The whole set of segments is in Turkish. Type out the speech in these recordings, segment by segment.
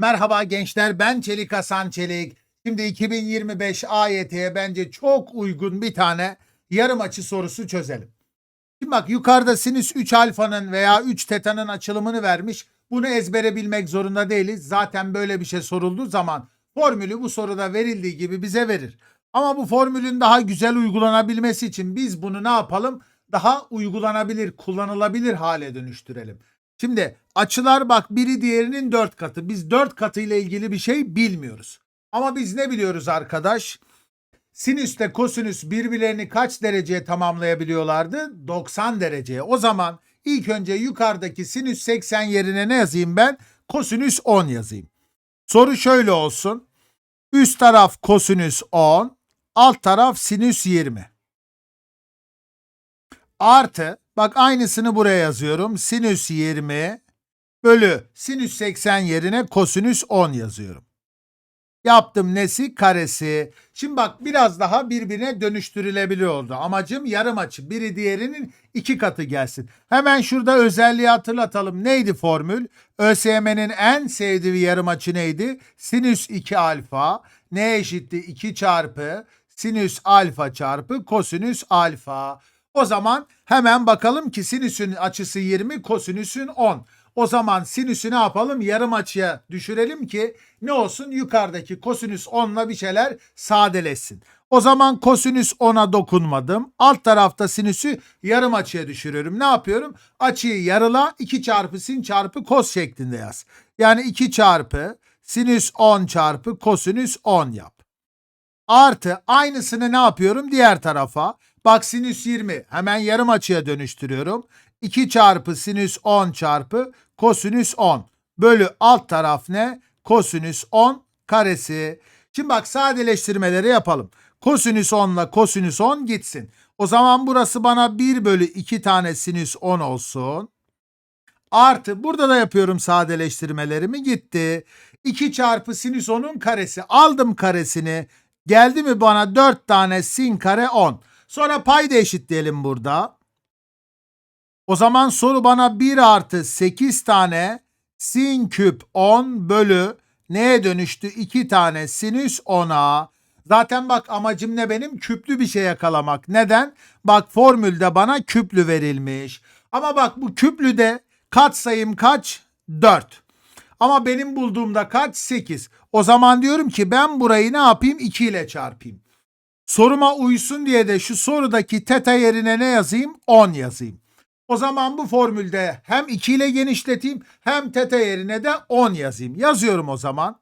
Merhaba gençler ben Çelik Hasan Çelik. Şimdi 2025 AYT'ye bence çok uygun bir tane yarım açı sorusu çözelim. Şimdi bak yukarıda sinüs 3 alfanın veya 3 tetanın açılımını vermiş. Bunu ezbere bilmek zorunda değiliz. Zaten böyle bir şey sorulduğu zaman formülü bu soruda verildiği gibi bize verir. Ama bu formülün daha güzel uygulanabilmesi için biz bunu ne yapalım? Daha uygulanabilir, kullanılabilir hale dönüştürelim. Şimdi açılar bak biri diğerinin dört katı. Biz dört katı ile ilgili bir şey bilmiyoruz. Ama biz ne biliyoruz arkadaş? Sinüsle kosinüs birbirlerini kaç dereceye tamamlayabiliyorlardı? 90 dereceye. O zaman ilk önce yukarıdaki sinüs 80 yerine ne yazayım ben? Kosinüs 10 yazayım. Soru şöyle olsun. Üst taraf kosinüs 10, alt taraf sinüs 20. Artı bak aynısını buraya yazıyorum. Sinüs 20 bölü sinüs 80 yerine kosinüs 10 yazıyorum. Yaptım nesi? Karesi. Şimdi bak biraz daha birbirine dönüştürülebilir oldu. Amacım yarım açı. Biri diğerinin iki katı gelsin. Hemen şurada özelliği hatırlatalım. Neydi formül? ÖSYM'nin en sevdiği yarım açı neydi? Sinüs 2 alfa. Ne eşitti? 2 çarpı sinüs alfa çarpı kosinüs alfa. O zaman hemen bakalım ki sinüsün açısı 20, kosinüsün 10. O zaman sinüsü ne yapalım? Yarım açıya düşürelim ki ne olsun? Yukarıdaki kosinüs 10'la bir şeyler sadeleşsin. O zaman kosinüs 10'a dokunmadım. Alt tarafta sinüsü yarım açıya düşürüyorum. Ne yapıyorum? Açıyı yarıla 2 çarpı sin çarpı kos şeklinde yaz. Yani 2 çarpı sinüs 10 çarpı kosinüs 10 yap. Artı aynısını ne yapıyorum? Diğer tarafa. Bak sinüs 20 hemen yarım açıya dönüştürüyorum. 2 çarpı sinüs 10 çarpı kosinüs 10 bölü alt taraf ne? Kosinüs 10 karesi. Şimdi bak sadeleştirmeleri yapalım. Kosinüs 10 ile kosinüs 10 gitsin. O zaman burası bana 1 bölü 2 tane sinüs 10 olsun. Artı burada da yapıyorum sadeleştirmelerimi gitti. 2 çarpı sinüs 10'un karesi. Aldım karesini. Geldi mi bana 4 tane sin kare 10. Sonra payda eşitleyelim burada. O zaman soru bana 1 artı 8 tane sin küp 10 bölü neye dönüştü? 2 tane sinüs 10'a. Zaten bak amacım ne benim? Küplü bir şey yakalamak. Neden? Bak formülde bana küplü verilmiş. Ama bak bu küplüde katsayım kaç? 4. Ama benim bulduğumda kaç? 8. O zaman diyorum ki ben burayı ne yapayım? 2 ile çarpayım. Soruma uysun diye de şu sorudaki teta yerine ne yazayım? 10 yazayım. O zaman bu formülde hem 2 ile genişleteyim hem teta yerine de 10 yazayım. Yazıyorum o zaman.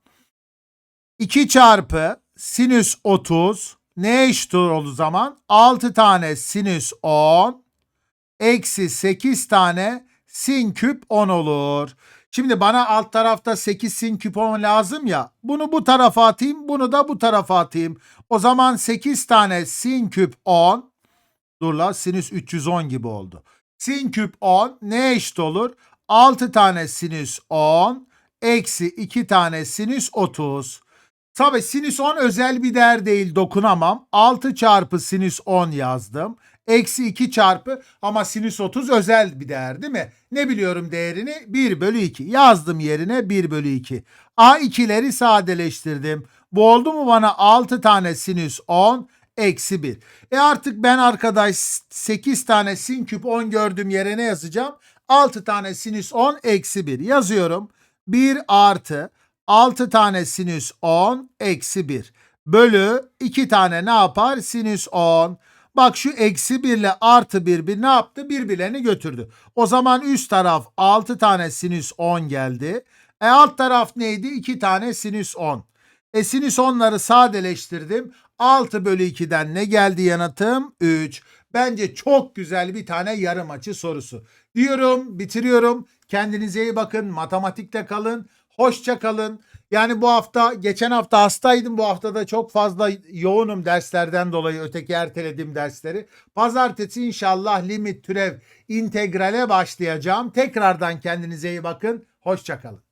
2 çarpı sinüs 30 ne eşit olur o zaman? 6 tane sinüs 10 eksi 8 tane sin küp 10 olur. Şimdi bana alt tarafta 8 sin küp 10 lazım ya. Bunu bu tarafa atayım, bunu da bu tarafa atayım. O zaman 8 tane sin küp 10. Dur la sinüs 310 gibi oldu. Sin küp 10 ne eşit olur? 6 tane sinüs 10 eksi 2 tane sinüs 30. Tabi sinüs 10 özel bir değer değil dokunamam. 6 çarpı sinüs 10 yazdım. Eksi 2 çarpı ama sinüs 30 özel bir değer değil mi? Ne biliyorum değerini? 1 bölü 2. Yazdım yerine 1 bölü 2. A2'leri sadeleştirdim. Bu oldu mu bana 6 tane sinüs 10 eksi 1. E artık ben arkadaş 8 tane sin küp 10 gördüğüm yere ne yazacağım? 6 tane sinüs 10 eksi 1 yazıyorum. 1 artı 6 tane sinüs 10 eksi 1 bölü 2 tane ne yapar? Sinüs 10. Bak şu eksi 1 ile artı 1 bir ne yaptı? Birbirlerini götürdü. O zaman üst taraf 6 tane sinüs 10 geldi. E alt taraf neydi? 2 tane sinüs 10. E sinüs 10'ları sadeleştirdim. 6 bölü 2'den ne geldi yanıtım? 3. Bence çok güzel bir tane yarım açı sorusu. Diyorum, bitiriyorum. Kendinize iyi bakın. Matematikte kalın. Hoşça kalın. Yani bu hafta, geçen hafta hastaydım. Bu hafta da çok fazla yoğunum derslerden dolayı öteki ertelediğim dersleri. Pazartesi inşallah limit, türev, integrale başlayacağım. Tekrardan kendinize iyi bakın. Hoşça kalın.